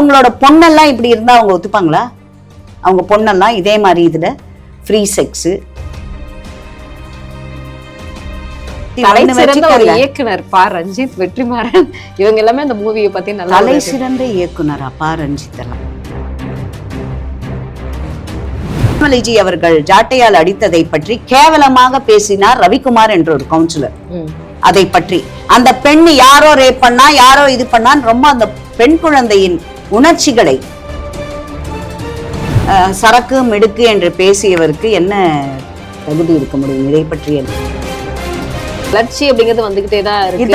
அவங்களோட பொண்ணெல்லாம் இப்படி இருந்தா அவங்க ஒத்துப்பாங்களா? அவங்க பொண்ணெல்லாம் இதே மாதிரி இதுல ஃப்ரீ செக்ஸ் இயக்குனர் பா. ரஞ்சித் வெற்றிமாறன். இவங்க எல்லாமே அந்த மூவியை பத்தி நல்லா தலை சிறந்த இயக்குனர் அப்பா ரஞ்சித் எல்லாம் கமலிஜி அவர்கள் ஜாட்டையால் அடித்ததை பற்றி கேவலமாக பேசினார் ரவிக்குமார் என்ற ஒரு கவுன்சிலர். அதை பற்றி. அந்த பெண் யாரோ ரேப் பண்ணா யாரோ இது பண்ணான்னு ரொம்ப அந்த பெண் குழந்தையின் உணர்ச்சிகளை சரக்கு மிடுக்கு என்று பேசியவருக்கு என்ன தகுதி இருக்க முடியும்? இதை பற்றி என்ன? வளர்ச்சி அப்படிங்கிறது வந்துகிட்டே தான் இருக்கு.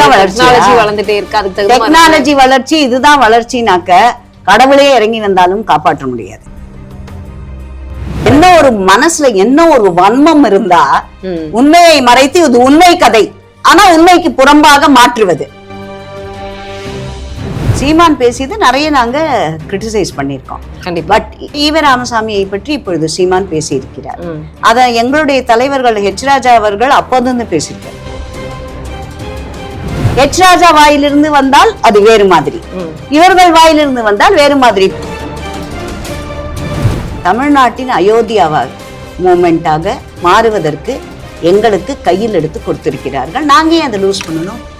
வளர்ந்துட்டே இருக்கு. அதுக்கு டெக்னாலஜி வளர்ச்சி இதுதான் வளர்ச்சினாக்க கடவுளே இறங்கி வந்தாலும் காப்பாற்ற முடியாது. என்ன ஒரு மனசுல என்ன ஒரு வன்மம் இருந்தா. உண்மையை மறைத்து இது உண்மை கதை. ஆனா உண்மைக்கு புறம்பாக மாற்றுவது. சீமான் பேசியது நிறைய நாங்க கிரிட்டிசைஸ் பண்ணியிருக்கோம். பட் ஈவ ராமசாமியை பற்றி இப்பொழுது சீமான் பேசியிருக்கிறார். ம். அத எங்களுடைய தலைவர்கள் ஹெச் ராஜா அவர்கள் அப்போது பேசியிருக்கார். ஹெச் ராஜா வாயிலிருந்து வந்தால் அது வேறு மாதிரி. இவர்கள் வாயிலிருந்து வந்தால் வேறு மாதிரி. தமிழ்நாட்டின் அயோத்தியாவா மூமெண்டாக மாறுவதற்கு எங்களுக்கு கையில் எடுத்து கொடுத்திருக்கிறார்கள். நாங்க ஏன் அதை லூஸ் பண்ணணும்?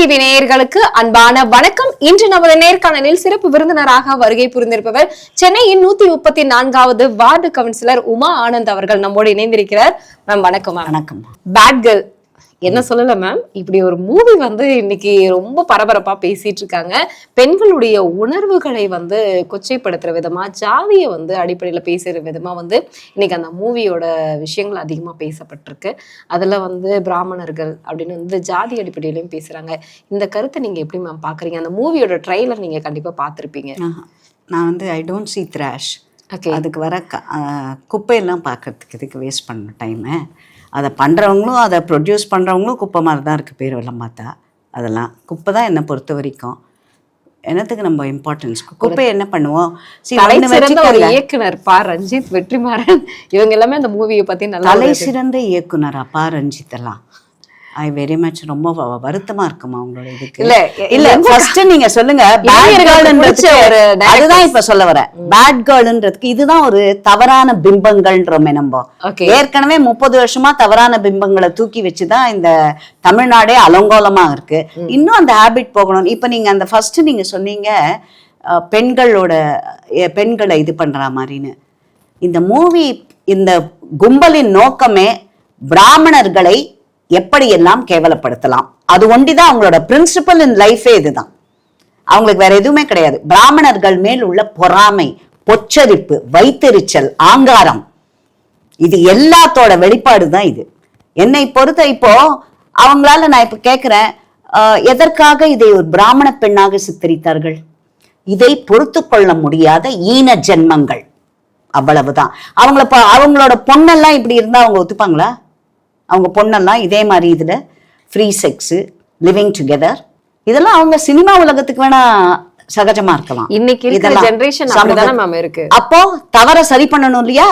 டிவி நேயர்களுக்கு அன்பான வணக்கம். இன்று நமது நேர்காணலில் சிறப்பு விருந்தினராக வருகை புரிந்திருப்பவர் சென்னையின் நூத்தி முப்பத்தி நான்காவது வார்டு கவுன்சிலர் உமா ஆனந்த் அவர்கள் நம்மோடு இணைந்திருக்கிறார். மேம் வணக்கம் மேம். வணக்கம். பேட் கேர்ள் என்ன சொல்லல மேம் இப்படி ஒரு மூவி வந்து இன்னைக்கு ரொம்ப பரபரப்பா பேசிட்டு இருக்காங்க பெண்களுடைய உணர்வுகளை வந்து கொச்சைப்படுத்துற விதமா ஜாதியை வந்து அடிப்படையில பேசுற விதமா வந்து இன்னைக்கு அந்த மூவியோட விஷயங்கள் அதிகமா பேசப்பட்டிருக்கு. அதுல வந்து பிராமணர்கள் அப்படின்னு வந்து ஜாதி அடிப்படையிலையும் பேசுறாங்க. இந்த கருத்தை நீங்க எப்படி மேம் பாக்குறீங்க? அந்த மூவியோட ட்ரைலர் நீங்க கண்டிப்பா பார்த்திருப்பீங்க. நான் வந்து I don't see trash okay அதுக்கு வர குப்பையெல்லாம் பார்க்கறதுக்கு இதுக்கு வேஸ்ட் பண்ண டைமு அதை பண்ணுறவங்களும் அதை ப்ரொடியூஸ் பண்ணுறவங்களும் குப்பை மாதிரி தான் இருக்குது பேர் எல்லாம் பார்த்தா. அதெல்லாம். குப்பை தான் என்னை பொறுத்த வரைக்கும். என்னத்துக்கு நம்ம இம்பார்ட்டன்ஸ் குப்பை என்ன பண்ணுவோம்? ஒரு. இயக்குனர் பா ரஞ்சித் வெற்றிமாறன். இவங்க எல்லாமே அந்த மூவியை பத்தி நல்லா தலை சிறந்த இயக்குனர் அப்பா ரஞ்சித் எல்லாம் ஐ வெரி மச் ரொம்ப வருத்தமா இருக்குமா உங்களோட இதுக்கு. இல்ல, இல்ல ஃபர்ஸ்ட் நீங்க சொல்லுங்க பிடிச்ச girlன்றதுக்கு- ஒரு. அதுதான் இப்ப சொல்ல வரேன். பேட் கேர்ள்ன்றதுக்கு இதுதான் ஒரு தவறான பிம்பங்கள்ன்றோமே நம்ம. ஏற்கனவே முப்பது வருஷமா தவறான பிம்பங்களை தூக்கி வச்சுதான் இந்த தமிழ்நாடே அலங்கோலமா இருக்கு. இன்னும் அந்த ஹாபிட் போகணும். இப்ப நீங்க அந்த ஃபர்ஸ்ட் நீங்க சொன்னீங்க பெண்களோட பெண்களை இது பண்ற மாதிரின்னு. இந்த மூவி இந்த கும்பலின் நோக்கமே பிராமணர்களை எப்படியெல்லாம் கேவலப்படுத்தலாம்? அது ஒண்டிதான் அவங்களோட பிரின்சிபல் இன் லைஃபே இதுதான். அவங்களுக்கு வேற எதுவுமே கிடையாது. பிராமணர்கள் மேல் உள்ள பொறாமை பொச்சரிப்பு வைத்தெரிச்சல் ஆங்காரம். இது எல்லாத்தோட வெளிப்பாடு தான் இது. என்னை பொறுத்த இப்போ அவங்களால நான் இப்ப கேட்கிறேன் ஆஹ், எதற்காக இதை ஒரு பிராமண பெண்ணாக சித்தரித்தார்கள்? இதை பொறுத்து கொள்ள முடியாத ஈன ஜென்மங்கள். அவ்வளவுதான். அவங்கள அவங்களோட பொண்ணெல்லாம் இப்படி இருந்தா அவங்க ஒத்துப்பாங்களா? அவங்க பொண்ணெல்லாம் இதே மாதிரி இதுல ஃப்ரீ செக்ஸ் லிவிங் டுகெதர் இதெல்லாம் அவங்க சினிமா உலகத்துக்கு வேணா சகஜமா இருக்கலாம். இன்னைக்கு ஜெனரேஷன் அப்படிதானே இருக்கு. அப்போ தவற சரி பண்ணணும் இல்லையா?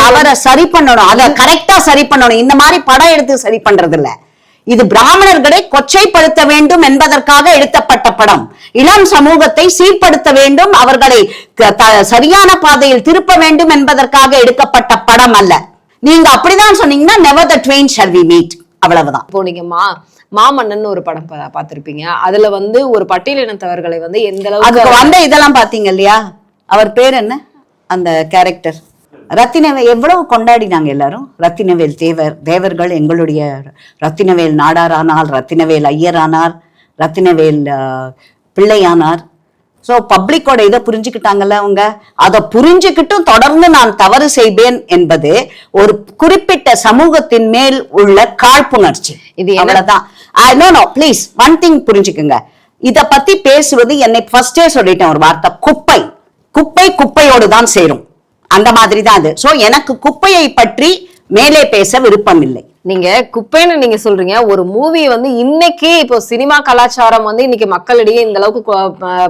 தவற சரி பண்ணணும். அத கரெக்டா சரி பண்ணணும். இந்த மாதிரி படம் எடுத்து சரி பண்றது இல்ல. இது பிராமணர்களை கொச்சைப்படுத்த வேண்டும் என்பதற்காக எடுத்தப்பட்ட படம். இளம் சமூகத்தை சீர்படுத்த வேண்டும். அவர்களை சரியான பாதையில் திருப்ப வேண்டும் என்பதற்காக எடுக்கப்பட்ட படம் அல்ல. நீங்க அப்படிதான் சொன்னீங்கன்னா never the train shall we meet அவ்வளவுதான். இப்போ நீங்க மா மாமன்னன் ஒரு படம் பார்த்திருப்பீங்க. அதுல வந்து ஒரு பட்டியலினத்தவர்களை வந்து எந்த அளவுக்கு வந்த இதெல்லாம் பாத்தீங்க இல்லையா? அவர் பேர் என்ன? அந்த கேரக்டர் ரத்தினவே எவ்வளவு கொண்டாடினாங்க எல்லாரும்? ரத்தினவேல் தேவர் தேவர்கள் எங்களுடைய ரத்தினவேல் நாடாரானார் ரத்தினவேல் ஐயரானார் ரத்தினவேல் பிள்ளையானார். ஸோ பப்ளிக்கோட இதை புரிஞ்சுக்கிட்டாங்கல்ல அவங்க? அதை புரிஞ்சுக்கிட்டும் தொடர்ந்து நான் தவறு செய்வேன் என்பது ஒரு குறிப்பிட்ட சமூகத்தின் மேல் உள்ள காழ்ப்புணர்ச்சி. இது அவ்வளவுதான். No no please one thing புரிஞ்சுக்குங்க. இத பத்தி பேசுவது என்னை ஃபர்ஸ்டே சொல்லிட்டேன் ஒரு வார்த்தை. குப்பை. குப்பை குப்பையோடு தான் சேரும். அந்த மாதிரி தான் அது. சோ எனக்கு குப்பையை பற்றி மேலே பேச விருப்பம் இல்லை நீங்க குப்பைன்னு நீங்க சொல்றீங்க ஒரு மூவி வந்து இன்னைக்கு இப்போ சினிமா கலாச்சாரம் வந்து இன்னைக்கு மக்களிடையே இந்த அளவுக்கு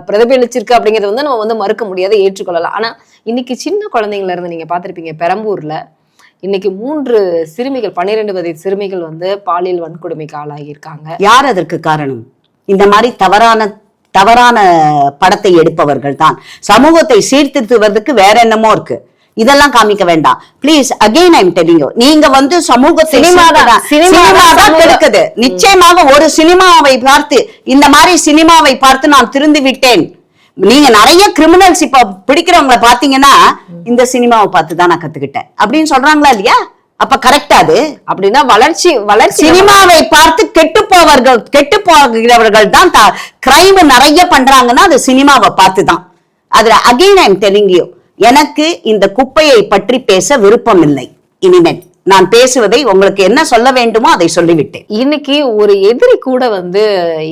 பிரதிபலிச்சிருக்கு அப்படிங்கறது வந்து நம்ம வந்து மறுக்க முடியாத ஏற்றுக்கொள்ளலாம். ஆனா இன்னைக்கு சின்ன குழந்தைங்கள இருந்து நீங்க பாத்திருப்பீங்க பெரம்பூர்ல இன்னைக்கு மூன்று சிறுமிகள் பன்னிரெண்டு வயது சிறுமிகள் வந்து பாலியல் வன்கொடுமைக்கு ஆளாகியிருக்காங்க. யார் அதற்கு காரணம்? இந்த மாதிரி தவறான தவறான படத்தை எடுப்பவர்கள் தான். சமூகத்தை சீர்திருத்துவதற்கு வேற என்னமோ இருக்கு. இதெல்லாம் காமிக்க வேண்டாம். ப்ளீஸ் அகைன் ஐம் டெலிங் நீங்க வந்து சமூகத்தை சினிமா தான், சினிமா சமூக- கெடுக்குது. நிச்சயமாக ஒரு சினிமாவை பார்த்து இந்த மாதிரி சினிமாவை பார்த்து நான் திருந்து விட்டேன். நீங்க நிறைய கிரிமினல்ஸ் இப்ப பிடிக்கிறவங்கள பாத்தீங்கன்னா இந்த சினிமாவை பார்த்து தான் நான் கத்துக்கிட்டேன். அப்படின்னு சொல்றாங்களா இல்லையா? அப்ப கரெக்டா அது? அப்படின்னா வளர்ச்சி வளர்ச்சி சினிமாவை பார்த்து கெட்டு போவர்கள் கெட்டு போகிறவர்கள் தான் கிரைம் நிறைய பண்றாங்கன்னா அது சினிமாவை பார்த்து தான் அதுல அகைன் ஐம் டெலிங் யூ எனக்கு இந்த குப்பையை பற்றி பேச விருப்பமில்லை. இனிமேல். நான் பேசுவதை உங்களுக்கு என்ன சொல்ல வேண்டுமோ அதை சொல்லிவிட்டேன். இன்னைக்கு ஒரு எதிரி கூட வந்து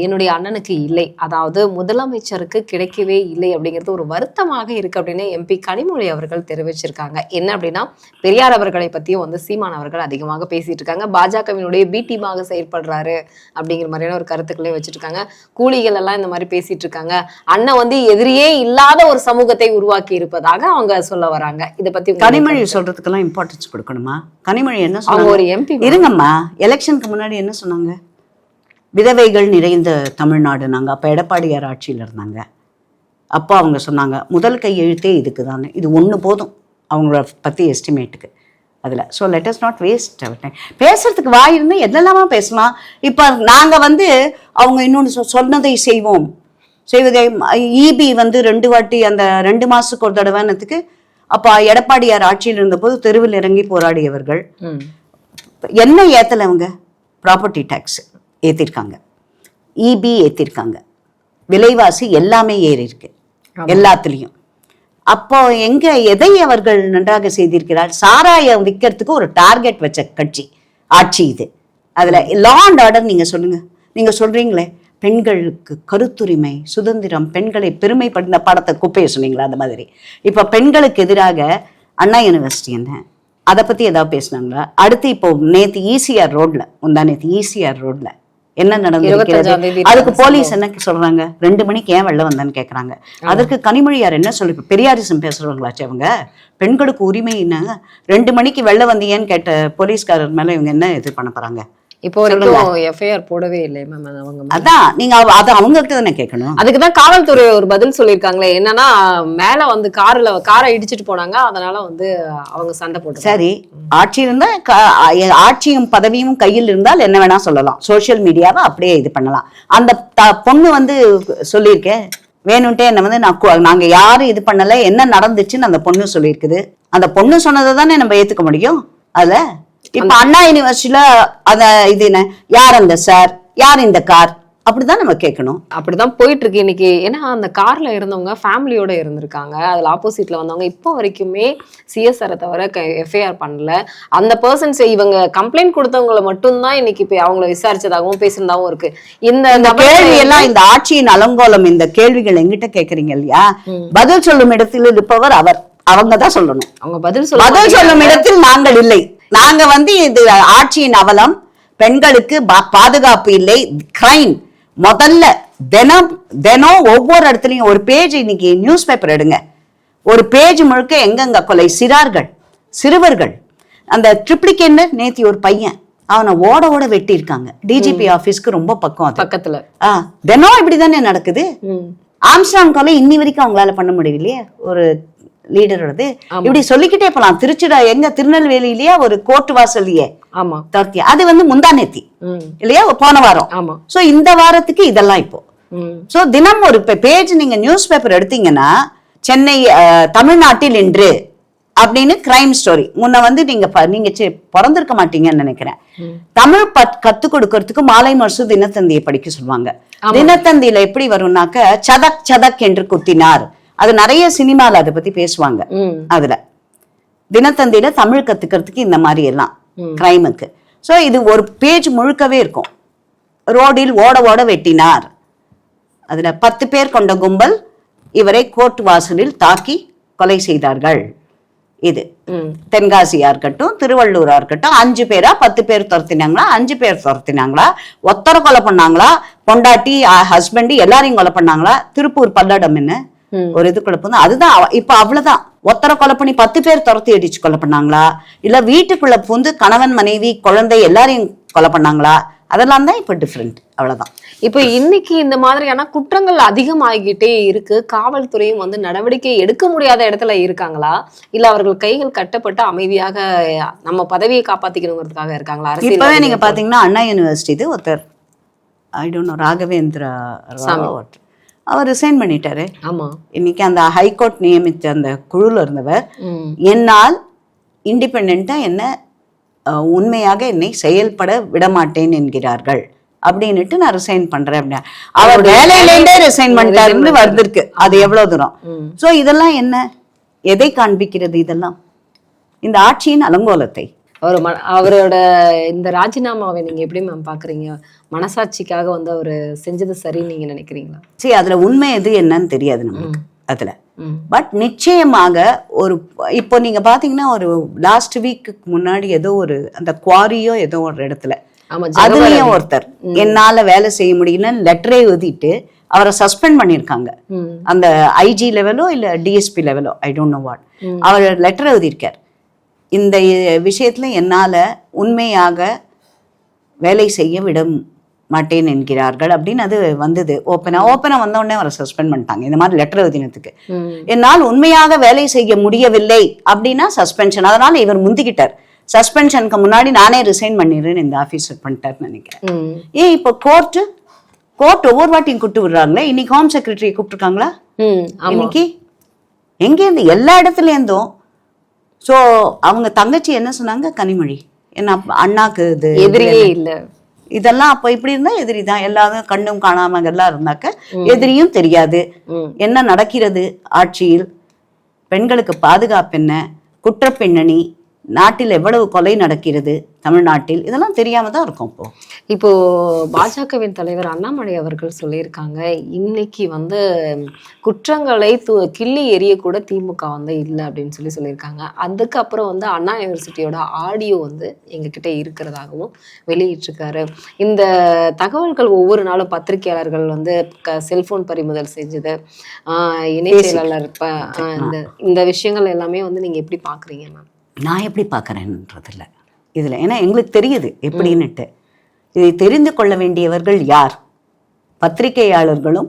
என்னுடைய அண்ணனுக்கு இல்லை. அதாவது முதலமைச்சருக்கு கிடைக்கவே இல்லை அப்படிங்கிறது ஒரு வருத்தமாக இருக்கு அப்படின்னு எம்பி கனிமொழி அவர்கள் தெரிவிச்சிருக்காங்க. என்ன அப்படின்னா பெரியார் அவர்களை பத்தியும் வந்து சீமான் அவர்கள் அதிகமாக பேசிட்டு இருக்காங்க. பாஜகவினுடைய பி டீமாக செயல்படுறாரு அப்படிங்கிற மாதிரியான ஒரு கருத்துக்களே வச்சிட்டு இருக்காங்க கூலிகள் எல்லாம் இந்த மாதிரி பேசிட்டு இருக்காங்க. அண்ணன் வந்து எதிரியே இல்லாத ஒரு சமூகத்தை உருவாக்கி இருப்பதாக அவங்க சொல்ல வராங்க. இதை பத்தி கனிமொழி? சொல்றதுக்கெல்லாம் இம்பார்ட்டன்ஸ் கொடுக்கணுமா? கனிமொழி என்ன சொன்னாங்க ஒரு எம்பி இருங்கம்மா எலெக்ஷனுக்கு முன்னாடி என்ன சொன்னாங்க விதவைகள் நிறைந்த தமிழ்நாடு நாங்க அப்ப எடப்பாடியார் ஆட்சியில இருந்தாங்க அப்போ அவங்க சொன்னாங்க முதல் கையெழுத்தே இதுக்கு தானே இது ஒண்ணு போதும் அவங்கள பத்தி எஸ்டிமேட்டுக்கு அதுல so let us not waste our time பேசுறதுக்கு வாய் இருந்தா எதெல்லாமா பேசலாம் இப்போ நாங்க வந்து அவங்க இன்னொன்று சொன்னதை செய்வோம் செய்வதை இபி வந்து ரெண்டு வாட்டி அந்த ரெண்டு மாசத்துக்கு ஒரு தடவைனதுக்கு அப்போ எடப்பாடியார் ஆட்சியில் இருந்தபோது தெருவில் இறங்கி போராடியவர்கள். என்ன ஏத்தல அவங்க? ப்ராப்பர்ட்டி டேக்ஸ் ஏத்திருக்காங்க. இபி ஏத்திருக்காங்க. விலைவாசி எல்லாமே ஏறி இருக்கு. எல்லாத்துலேயும். அப்போ எங்க எதை அவர்கள் நன்றாக செய்திருக்கிறார்? சாராயம் விற்கிறதுக்கு ஒரு டார்கெட் வச்ச கட்சி ஆட்சி இது. அதுல லா அண்ட் ஆர்டர் நீங்க சொல்லுங்க. நீங்க சொல்றீங்களே? பெண்களுக்கு கருத்துரிமை சுதந்திரம் பெண்களை பெருமைப்படுத்த படத்தை குப்பையை சொன்னீங்களா? அந்த மாதிரி. இப்ப பெண்களுக்கு எதிராக அண்ணா யூனிவர்சிட்டி என்ன? அதை பத்தி ஏதாவது பேசுனாங்களா? அடுத்து இப்போ நேத்து ஈசிஆர் ரோட்ல முந்தா நேத்து ஈசிஆர் ரோட்ல என்ன நடந்திருக்கிறது? அதுக்கு போலீஸ் என்ன சொல்றாங்க? ரெண்டு மணிக்கு ஏன் வெளில வந்தான்னு கேக்குறாங்க. அதற்கு கனிமொழியார் என்ன சொல்லி பெரியாரிசம் பேசுறவங்களாச்சு அவங்க. பெண்களுக்கு உரிமை என்ன? ரெண்டு மணிக்கு வெளில வந்தீங்கன்னு கேட்ட போலீஸ்காரர் மேல இவங்க என்ன இது பண்ண போறாங்க? இப்போ வரைக்கும் எஃப்ஐஆர் போடவே இல்லை மேம் அவங்க. அதான் நீங்க அதை அவங்க கிட்ட தானே கேட்கணும்? அதுக்குதான் காவல்துறை ஒரு பதில் சொல்லியிருக்காங்களே என்னன்னா மேல வந்து கார்ல காரை இடிச்சிட்டு போனாங்க அதனால வந்து அவங்க சண்டை போட்டு சரி ஆட்சி இருந்தா ஆட்சியும் பதவியும் கையில் இருந்தால் என்ன வேணா சொல்லலாம். சோஷியல் மீடியாவை அப்படியே இது பண்ணலாம். அந்த பொண்ணு வந்து சொல்லியிருக்கேன் வேணும்ட்டே என்ன வந்து நான் நாங்க யாரும் இது பண்ணல என்ன நடந்துச்சுன்னு அந்த பொண்ணு சொல்லியிருக்குது. அந்த பொண்ணு சொன்னதை தானே நம்ம ஏத்துக்க முடியும்? அதுல? இப்ப அண்ணா யூனிவர்சிட்டியில அத இது என்ன? யார் அந்த சார் யார் இந்த கார் அப்படிதான் நம்ம கேட்கணும். அப்படிதான் போயிட்டு இருக்கு இன்னைக்கு. ஏன்னா அந்த கார்ல இருந்தவங்க ஃபேமிலியோட இருந்திருக்காங்க. அதுல ஆப்போசிட்ல வந்தவங்க இப்போ வரைக்குமே சிஎஸ்ஆரை தவிர எஃப்ஐஆர் பண்ணல. அந்த பர்சன்ஸ் இவங்க கம்ப்ளைண்ட் கொடுத்தவங்களை மட்டும்தான் இன்னைக்கு இப்ப அவங்கள விசாரிச்சதாகவும் பேசுனதாகவும் இருக்கு. இந்த கேள்வி எல்லாம் இந்த ஆட்சியின் அலங்கோலம் இந்த கேள்விகள் எங்கிட்ட கேக்குறீங்க இல்லையா? பதில் சொல்லும் இடத்தில் இருப்பவர் அவர். அவங்க தான் சொல்லணும். அவங்க பதில் சொல்ல பதில் சொல்லும் இடத்தில் நாங்கள் இல்லை. நாங்க வந்து இது ஆட்சியின் அவலம். பெண்களுக்கு பாதுகாப்பு இல்லை. கிரைம் முதல்ல தினம் தினம் ஒவ்வொரு இடத்துலயும் ஒரு பேஜ் இன்னைக்கு நியூஸ் பேப்பர் எடுங்க. ஒரு பேஜ் முழுக்க எங்கெங்க கொலை? சிறார்கள் சிறுவர்கள். அந்த ட்ரிப்ளிகேன்னு நேத்தி ஒரு பையன். அவனை ஓட ஓட வெட்டியிருக்காங்க. டிஜிபி ஆபீஸ்க்கு ரொம்ப பக்கம் பக்கத்துல. தினம் இப்படிதானே நடக்குது? ம். ஆம்ஸ்டாங் கொலை இன்னி வரைக்கும் அவங்களால பண்ண முடியலையே? ஒரு லீடரோடது இப்படி சொல்லிக்கிட்டே போலாம். திருச்சிடா எங்க திருநெல்வேலியிலேயே ஒரு கோர்ட் வாசல்லையே. ஆமா. துரத்தி அது வந்து முந்தானேத்தி இல்லையா? போன வாரம். ஆமா. சோ இந்த வாரத்துக்கு இதெல்லாம் இப்போ. சோ தினம் ஒரு பேஜ் நீங்க நியூஸ் பேப்பர் எடுத்தீங்கன்னா சென்னை தமிழ்நாட்டில் இன்று அப்படின்னு கிரைம் ஸ்டோரி முன்ன வந்து நீங்க நீங்க பிறந்திருக்க மாட்டீங்கன்னு நினைக்கிறேன். தமிழ் பத் கத்து கொடுக்கறதுக்கு மாலை மருசு தினத்தந்தியை படிக்க சொல்லுவாங்க. தினத்தந்தியில எப்படி வரும்னாக்க சதக் சதக் என்று குத்தினார். அது நிறைய சினிமால அதை பத்தி பேசுவாங்க. அதுல. தினத்தந்தியில தமிழ் கத்துக்கிறதுக்கு இந்த மாதிரி எல்லாம். கிரைமுக்கு. சோ இது ஒரு பேஜ் முழுக்கவே இருக்கும். ரோடில் ஓட ஓட வெட்டினார். அதுல பத்து பேர் கொண்ட கும்பல் இவரை கோர்ட் வாசலில் தாக்கி கொலை செய்தார்கள். இது. தென்காசியா இருக்கட்டும் திருவள்ளூரா இருக்கட்டும் அஞ்சு பேரா பத்து பேர் துரத்தினாங்களா அஞ்சு பேர் துரத்தினாங்களா ஒத்தரை கொலை பண்ணாங்களா பொண்டாட்டி ஹஸ்பண்ட் எல்லாரையும் கொலை பண்ணாங்களா திருப்பூர் பல்லடம் என்ன? ம். ஒரு இது பண்ணா அதுதான் இப்ப அவ்வளவுதான். ஒத்தரை கொலை பண்ணி பத்து பேர் துரத்தி அடிச்சு கொலை பண்ணாங்களா? இல்ல வீட்டுக்குள்ள புந்து கணவன் மனைவி குழந்தை எல்லாரையும் கொலை பண்ணாங்களா? அதெல்லாம் தான் இப்ப டிஃப்ரெண்ட் அவ்வளவுதான். இப்போ இன்னைக்கு இந்த மாதிரியான குற்றங்கள் அதிகமாகிட்டே இருக்கு. காவல்துறையும் வந்து நடவடிக்கை எடுக்க முடியாத இடத்துல இருக்காங்களா? இல்ல அவர்கள் கைகள் கட்டப்பட்டு அமைதியாக நம்ம பதவியை காப்பாத்திக்கணுங்கிறதுக்காக இருக்காங்களா? இப்பவே நீங்க பாத்தீங்கன்னா அண்ணா யூனிவர்சிட்டி இது ஒருத்தர். ஐ டோன்ட் நோ ராகவேந்திரா சாமி. அவர் ரிசைன் பண்ணிட்டாரு. ஆமா. இன்னைக்கு அந்த ஹைகோர்ட் நியமித்த அந்த குழுல இருந்தவர் என்னால் இண்டிபெண்டா என்ன உண்மையாக என்னை செயல்பட விடமாட்டேன் என்கிறார்கள். அப்படின்னுட்டு நான் ரிசைன் பண்றேன் அப்படின்னா அவர் வேலையிலேருந்தே ரிசைன் பண்ணிட்டாருன்னு வந்திருக்கு. அது எவ்வளவு தூரம். சோ இதெல்லாம் என்ன? எதை காண்பிக்கிறது இதெல்லாம்? இந்த ஆட்சியின் அலங்கோலத்தை. அவர் ம- அவரோட இந்த ராஜினாமாவை நீங்க எப்படி மேம் பாக்குறீங்க? மனசாட்சிக்காக வந்து அவர் செஞ்சது சரின்னு நீங்க நினைக்கிறீங்களா? சரி அதுல உண்மை எது என்னன்னு தெரியாது நமக்கு அதுல. பட் நிச்சயமாக ஒரு இப்போ நீங்க பாத்தீங்கன்னா ஒரு லாஸ்ட் வீக்கு முன்னாடி ஏதோ ஒரு அந்த குவாரியோ ஏதோ ஒரு இடத்துல. அதுலயும் ஒருத்தர். என்னால வேலை செய்ய முடியலன்னு லெட்டரே எழுதிட்டு அவரை சஸ்பெண்ட் பண்ணியிருக்காங்க. அந்த ஐஜி லெவலோ இல்ல டிஎஸ்பி லெவலோ ஐ டோன்ட் நோ வாட் அவர் லெட்டர் எழுதியிருக்கார். இந்த விஷயத்துல என்னால உண்மையாக வேலை செய்ய விட மாட்டேன் என்கிறார்கள் அப்படின்னு அது வந்தது. ஓப்பனா ஓப்பனா வந்த உடனே அவரை சஸ்பெண்ட் பண்ணிட்டாங்க. இந்த மாதிரி லெட்டர் எழுதினதுக்கு. ம். என்னால் உண்மையாக வேலை செய்ய முடியவில்லை அப்படின்னா சஸ்பென்ஷன் அதனால இவர் முந்திக்கிட்டார். சஸ்பென்ஷனுக்கு முன்னாடி நானே ரிசைன் பண்ணிடுறேன் இந்த ஆஃபீஸர் பண்ணிட்டாருன்னு நினைக்கிறேன். ஏன் இப்போ கோர்ட்டு கோர்ட் ஒவ்வொரு வாட்டியும் கூப்பிட்டு விடுறாங்களே? இன்னைக்கு ஹோம் செக்ரட்டரி கூப்பிட்டுருக்காங்களா? இன்னைக்கு? எங்கேருந்து? எல்லா இடத்துலேருந்தும் ஸோ அவங்க தங்கச்சி என்ன சொன்னாங்க? கனிமொழி. என்ன அண்ணாக்கு இது எதிரியே இல்ல. இதெல்லாம் அப்போ இப்படி இருந்தா? எதிரி தான். எல்லாரும் கண்ணும் காணாம எல்லாம் இருந்தாக்க எதிரியும் தெரியாது. என்ன நடக்கிறது ஆட்சியில்? பெண்களுக்கு பாதுகாப்பு என்ன? பின்னணி? நாட்டில் எவ்வளவு கொலை நடக்கிறது தமிழ்நாட்டில்? இதெல்லாம் தெரியாம தான் இருக்கும் இப்போ. இப்போ பாஜகவின் தலைவர் அண்ணாமலை அவர்கள் சொல்லியிருக்காங்க இன்னைக்கு வந்து குற்றங்களை து கிள்ளி எறிய கூட திமுக வந்து இல்லை அப்படின்னு சொல்லி சொல்லியிருக்காங்க. அதுக்கப்புறம் வந்து அண்ணா யூனிவர்சிட்டியோட ஆடியோ வந்து எங்ககிட்ட இருக்கிறதாகவும் வெளியிட்டிருக்காரு. இந்த தகவல்கள் ஒவ்வொரு நாளும் பத்திரிகையாளர்கள் வந்து க செல்போன் பறிமுதல் செஞ்சது இணை செயலாளர் இந்த இந்த விஷயங்கள் எல்லாமே வந்து நீங்க எப்படி பாக்குறீங்க மேம்? நான் எப்படி பார்க்குறேன்றதில்ல. இதில் ஏன்னா எங்களுக்கு தெரியுது எப்படின்னுட்டு. இதை தெரிந்து கொள்ள வேண்டியவர்கள் யார்? பத்திரிகையாளர்களும்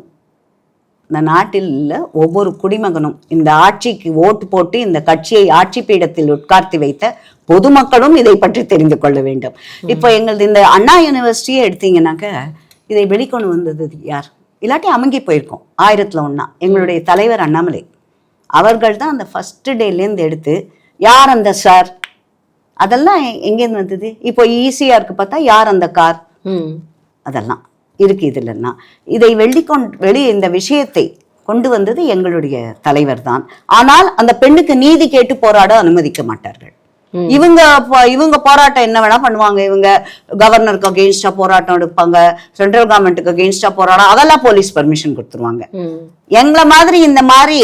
இந்த நாட்டில் உள்ள ஒவ்வொரு குடிமகனும் இந்த ஆட்சிக்கு ஓட்டு போட்டு இந்த கட்சியை ஆட்சி பீடத்தில் உட்கார்த்தி வைத்த பொதுமக்களும் இதை பற்றி தெரிந்து கொள்ள வேண்டும். இப்போ எங்களது இந்த அண்ணா யூனிவர்சிட்டியே எடுத்தீங்கன்னாக்க இதை வெளிக்கொண்டு வந்தது யார்? இல்லாட்டி அமுங்கி போயிருக்கோம் ஆயிரத்தில் ஒன்றா எங்களுடைய தலைவர் அண்ணாமலை. அவர்கள் தான் அந்த ஃபஸ்ட்டு டேலேருந்து எடுத்து யார் அந்த சார்? அதெல்லாம் எங்கேருந்து வந்தது? இப்போ ஈஸியா இருக்கு பார்த்தா யார் அந்த கார்? அதெல்லாம். இருக்கு இதுலன்னா இதை வெளிக்கொண்டு வெளி இந்த விஷயத்தை கொண்டு வந்தது எங்களுடைய தலைவர் தான். ஆனால் அந்த பெண்ணுக்கு நீதி கேட்டு போராட அனுமதிக்க மாட்டார்கள். இவங்க இவங்க போராட்டம் என்ன வேணா பண்ணுவாங்க. இவங்க கவர்னருக்கு அகெயின்ஸ்டா போராட்டம் எடுப்பாங்க. சென்ட்ரல் கவர்மெண்ட்டுக்கு அகெயின்ஸ்டா போராட்டம் அதெல்லாம் போலீஸ் பர்மிஷன் கொடுத்துருவாங்க. எங்களை மாதிரி இந்த மாதிரி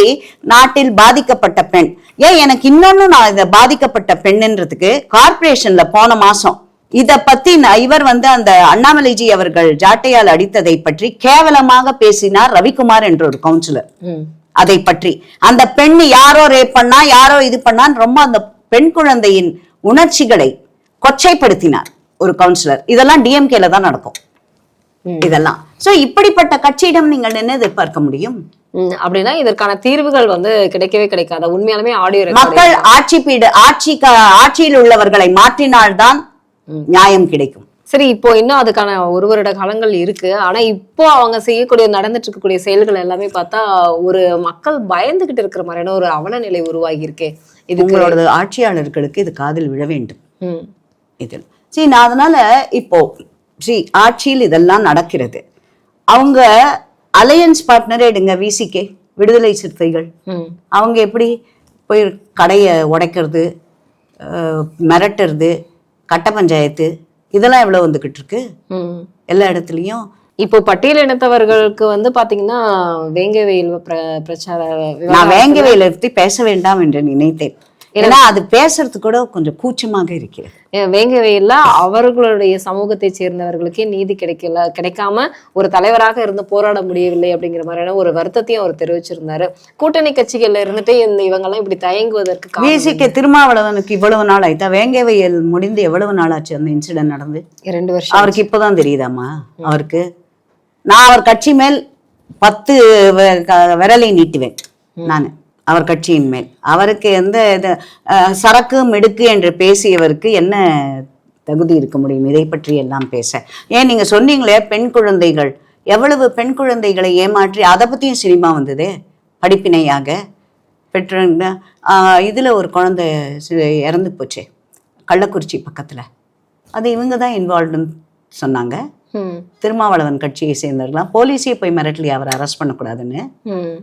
நாட்டில் பாதிக்கப்பட்ட பெண் ஏன் எனக்கு இன்னொன்னு நான் இதை பாதிக்கப்பட்ட பெண்ணுன்றதுக்கு கார்ப்பரேஷன்ல போன மாசம் இத பத்தி இவர் வந்து அந்த அண்ணாமலைஜி அவர்கள் ஜாட்டையால் அடித்ததை பற்றி கேவலமாக பேசினார் ரவிக்குமார் என்ற ஒரு கவுன்சிலர் அதை பற்றி. அந்த பெண் யாரோ ரேப் பண்ணா யாரோ இது பண்ணான்னு ரொம்ப அந்த பெண் குழந்தையின் உணர்ச்சிகளை கொச்சைப்படுத்தினார் ஒரு கவுன்சிலர் இதெல்லாம் டிஎம்கேல தான் நடக்கும். இதெல்லாம். சோ இப்படிப்பட்ட கட்சியிடம் நீங்கள் என்ன எதிர்பார்க்க முடியும்? அப்படின்னா இதற்கான தீர்வுகள் வந்து கிடைக்கவே கிடைக்காது. உண்மையாலுமே ஆடியோ மக்கள் ஆட்சி பீடு ஆட்சி ஆட்சியில் உள்ளவர்களை மாற்றினால்தான் நியாயம் கிடைக்கும். சரி இப்போ இன்னும் அதுக்கான ஒரு வருட காலங்கள் இருக்கு. ஆனா இப்போ அவங்க செய்யக்கூடிய நடந்துட்டு இருக்கக்கூடிய செயல்கள் எல்லாமே பார்த்தா ஒரு மக்கள் பயந்துகிட்டு இருக்கிற மாதிரியான ஒரு அவல நிலை உருவாகி இருக்கே உங்களோட ஆட்சியாளர்களுக்கு இது காதில் விழ வேண்டும். ம், இதில். சரி நான் அதனால இப்போ சரி ஆட்சியில் இதெல்லாம் நடக்கிறது. அவங்க அலையன்ஸ் பார்ட்னரே எடுங்க விசிகே விடுதலை சிறுத்தைகள். ம், அவங்க எப்படி போய் கடையை உடைக்கிறது மிரட்டுறது கட்ட பஞ்சாயத்து இதெல்லாம் எவ்வளோ வந்துக்கிட்டு இருக்கு. எல்லா இடத்துலையும் இப்போ பட்டியல் இனத்தவர்களுக்கு வந்து பாத்தீங்கன்னா வேங்க வெயில் பிர- பிரச்சார நான் விவகாரம் வேங்கவையில பற்றி பேச வேண்டாம் என்று நினைத்தேன். ஏன்னா அது பேசுறது கூட கொஞ்சம் கூச்சமாக இருக்கிறது. அஹ் வேங்க வெயில்ல அவர்களுடைய சமூகத்தை சேர்ந்தவர்களுக்கே நீதி கிடைக்கல கிடைக்காம ஒரு தலைவராக இருந்து போராட முடியவில்லை அப்படிங்கிற மாதிரியான ஒரு வருத்தத்தையும் அவர் தெரிவிச்சிருந்தாரு. கூட்டணி கட்சிகள்ல இருந்துட்டு இந்த இவங்கெல்லாம் இப்படி தயங்குவதற்கு விசிக்கு திருமாவளவனுக்கு இவ்வளவு நாள் ஆயிட்டா? வேங்கவையல் முடிந்து எவ்வளவு நாள் ஆச்சு அந்த இன்சிடென்ட் நடந்து? இரண்டு வருஷம் அவருக்கு இப்பதான் தெரியுதாம்மா? அவருக்கு? நான் அவர் கட்சி மேல் பத்து க- விரலை நீட்டுவேன் நான். அவர் கட்சியின் மேல். அவருக்கு எந்த இது சரக்கு மிடுக்கு என்று பேசியவருக்கு என்ன தகுதி இருக்க முடியும்? இதை பற்றி எல்லாம் பேச. ஏன் நீங்க சொன்னீங்களே பெண் குழந்தைகள். எவ்வளவு பெண் குழந்தைகளை ஏமாற்றி அதை பத்தியும் சினிமா வந்ததே படிப்பினையாக. பெற்ற இதுல ஒரு குழந்தை இறந்து போச்சு கள்ளக்குறிச்சி பக்கத்துல. அது இவங்க தான் இன்வால்வ்டுன்னு சொன்னாங்க. திருமாவளவன் கட்சியை சேர்ந்தவர்களாம் போலீஸே போய் மிரட்டலி அவரை அரெஸ்ட் பண்ணக்கூடாதுன்னு. ம்.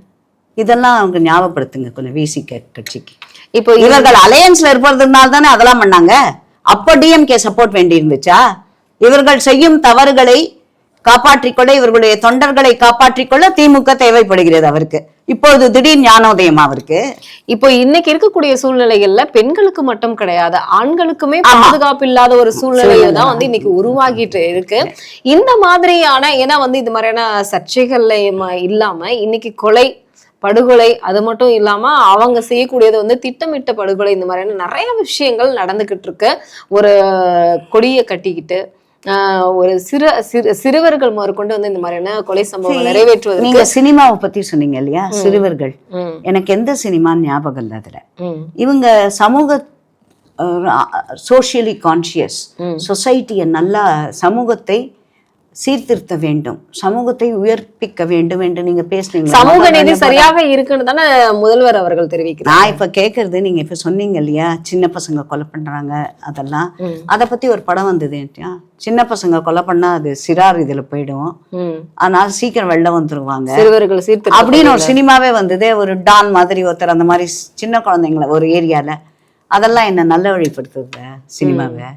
இதெல்லாம் அவங்க ஞாபகப்படுத்துங்க கொஞ்சம் விசிக கட்சிக்கு. இப்போ இவர்கள் அலையன்ஸ்ல இருப்பதுனால தானே அதெல்லாம் பண்ணாங்க? அப்போ டிஎம்கே சப்போர்ட் வேண்டி இருந்துச்சா இவர்கள் செய்யும் தவறுகளை காப்பாற்றிக்கொள்ள இவர்களுடைய தொண்டர்களை காப்பாற்றிக்கொள்ள திமுக தேவைப்படுகிறது அவருக்கு. இப்பொழுது திடீர் ஞானோதயம் அவருக்கு. இப்போ இன்னைக்கு இருக்கக்கூடிய சூழ்நிலைகள்ல பெண்களுக்கு மட்டும் கிடையாது ஆண்களுக்குமே பாதுகாப்பு இல்லாத ஒரு சூழ்நிலையில தான் வந்து இன்னைக்கு உருவாகிட்டு இருக்கு. இந்த மாதிரியான ஏன்னா வந்து இது மாதிரியான சர்ச்சைகள்ல இல்லாம இன்னைக்கு கொலை படுகொலை அது மட்டும் இல்லாம அவங்க செய்யக்கூடியது வந்து திட்டமிட்ட படுகொலை இந்த மாதிரியான நிறைய விஷயங்கள் நடந்துகிட்டு இருக்கு. ஒரு கொடியை கட்டிக்கிட்டு ஒரு சிறு சிறு சிறுவர்கள் முதற்கொண்டு வந்து இந்த மாதிரியான கொலை சம்பவம் நிறைவேற்றுவதற்கு நீங்க சினிமாவை பத்தி சொன்னீங்க இல்லையா? சிறுவர்கள். எனக்கு எந்த சினிமான்னு ஞாபகம் இல்லை அதுல. இவங்க சமூக சோஷியலி கான்ஷியஸ். சொசைட்டியை நல்லா சமூகத்தை சீர்திருத்த வேண்டும். சமூகத்தை உயர்ப்பிக்க வேண்டும் என்று நீங்க பேசுறீங்க சமூக நீதி சரியாக இருக்குன்னு தானே முதல்வர் அவர்கள் தெரிவிக்கிறார். நான் இப்ப கேக்குறது நீங்க இப்ப சொன்னீங்க இல்லையா? சின்ன பசங்க கொலை பண்றாங்க அதெல்லாம். அத பத்தி ஒரு படம் வந்தது? சின்ன பசங்க கொலை பண்ணா அது சிறார் இதுல போயிடும். அதனால சீக்கிரம் வெளில வந்துருவாங்க. சிறுவர்கள் அப்படின்னு ஒரு சினிமாவே வந்தது. ஒரு டான் மாதிரி ஒருத்தர் அந்த மாதிரி சின்ன குழந்தைங்கள ஒரு ஏரியால. அதெல்லாம் என்ன நல்ல வழிப்படுத்துது சினிமாவை?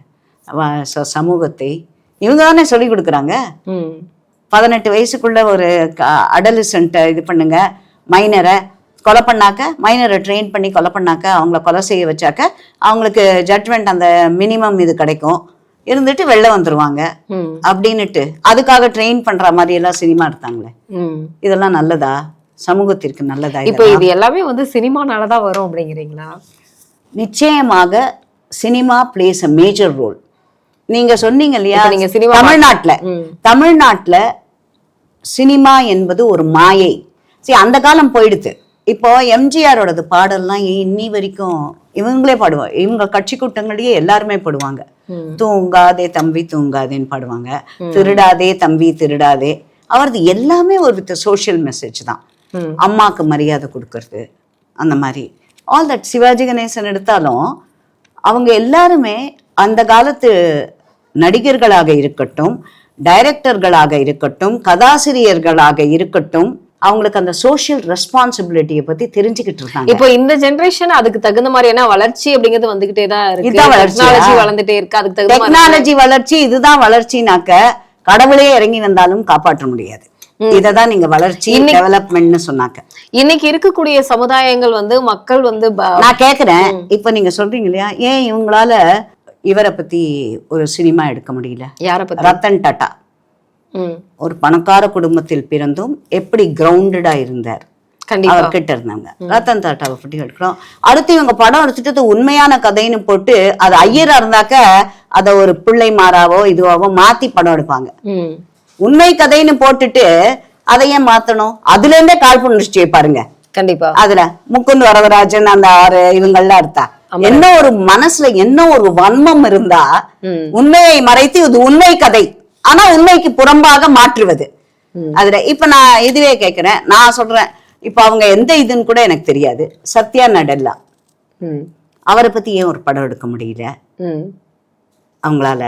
சமூகத்தை இவங்க தானே சொல்லி கொடுக்குறாங்க ம். பதினெட்டு வயசுக்குள்ள ஒரு அடலிசன்ட்டை இது பண்ணுங்க மைனரை கொலை பண்ணாக்க மைனரை ட்ரெயின் பண்ணி கொலை பண்ணாக்க அவங்கள கொலை செய்ய வச்சாக்க அவங்களுக்கு ஜட்மெண்ட் அந்த மினிமம் இது கிடைக்கும் இருந்துட்டு வெளில வந்துருவாங்க. அப்படின்னுட்டு அதுக்காக ட்ரெயின் பண்ற மாதிரி எல்லாம் சினிமா எடுத்தாங்களே. இதெல்லாம் நல்லதா சமூகத்திற்கு நல்லதா இப்போ? இது எல்லாமே வந்து சினிமானாலதான் வரும் அப்படிங்கிறீங்களா நிச்சயமாக cinema plays a major role நீங்க சொன்னீங்க இல்லையா? நீங்க சினிமா தமிழ்நாட்டுல. தமிழ்நாட்டுல சினிமா என்பது ஒரு மாயை. சரி அந்த காலம் போயிடுது இப்போ எம்ஜிஆரோடது பாடல்லாம் இன்னி வரைக்கும் இவங்களே பாடுவாங்க. இவங்க கட்சி கூட்டங்களையே எல்லாருமே பாடுவாங்க. தூங்காதே தம்பி தூங்காதேன்னு பாடுவாங்க. திருடாதே தம்பி திருடாதே. அவரது எல்லாமே ஒரு வித் சோஷியல் மெசேஜ் தான். அம்மாக்கு மரியாதை கொடுக்கறது அந்த மாதிரி. ஆல் தட் சிவாஜி கணேசன் எடுத்தாலும் அவங்க எல்லாருமே அந்த காலத்து நடிகர்களாக இருக்கட்டும் டைரக்டர்களாக இருக்கட்டும் கதாசிரியர்களாக இருக்கட்டும் அவங்களுக்கு அந்த சோஷியல் ரெஸ்பான்சிபிலிட்டியை பத்தி தெரிஞ்சுக்கிட்டு இருக்காங்க. இப்போ இந்த ஜெனரேஷன் அதுக்கு தகுந்த மாதிரியான வளர்ச்சி அப்படிங்கிறது வந்துகிட்டே தான் இருக்கு. வளர்ந்துட்டே இருக்கு. அதுக்கு தகுந்த மாதிரி டெக்னாலஜி வளர்ச்சி இதுதான் வளர்ச்சினாக்க கடவுளே இறங்கி வந்தாலும் காப்பாற்ற முடியாது. இததான் நீங்க வளர்ச்சி டெவலப்மெண்ட்னு சொன்னாக்க. இன்னைக்கு இருக்கக்கூடிய சமுதாயங்கள் வந்து மக்கள் வந்து நான் கேக்குறேன். இப்ப நீங்க சொல்றீங்க இல்லையா? ஏன் இவங்களால இவரை பத்தி ஒரு சினிமா எடுக்க முடியல. யார ரத்தன் டாட்டா. ஒரு பணக்கார குடும்பத்தில் பிறந்தும் எப்படி கிரவுண்டடா இருந்தார்? கண்டிப்பா. அவர் கிட்ட இருந்தாங்க. ரத்தன் டாட்டாவை பற்றி எடுக்கிறோம் அடுத்து இவங்க படம் எடுத்துட்டு உண்மையான கதைன்னு போட்டு அது ஐயரா இருந்தாக்க அத ஒரு பிள்ளை மாறாவோ இதுவாவோ மாத்தி படம் எடுப்பாங்க. உண்மை கதைன்னு போட்டுட்டு அதை ஏன் மாத்தணும்? அதுல இருந்தே காழ்ப்புணர்ச்சியை பாருங்க. கண்டிப்பா. அதுல முகுந்த் வரதராஜன் அந்த ஆறு இவங்கெல்லாம் எடுத்தா. என்ன ஒரு மனசுல என்ன ஒரு வன்மம் இருந்தா. உண்மையை மறைத்து இது உண்மை கதை. ஆனா உண்மைக்கு புறம்பாக மாற்றுவது. அதுல இப்ப நான் இதுவே கேக்குறேன். நான் சொல்றேன். இப்ப அவங்க எந்த இதுன்னு கூட எனக்கு தெரியாது. சத்யா நடல்லா. அவரை பத்தி ஏன் ஒரு படம் எடுக்க முடியல. அவங்களால.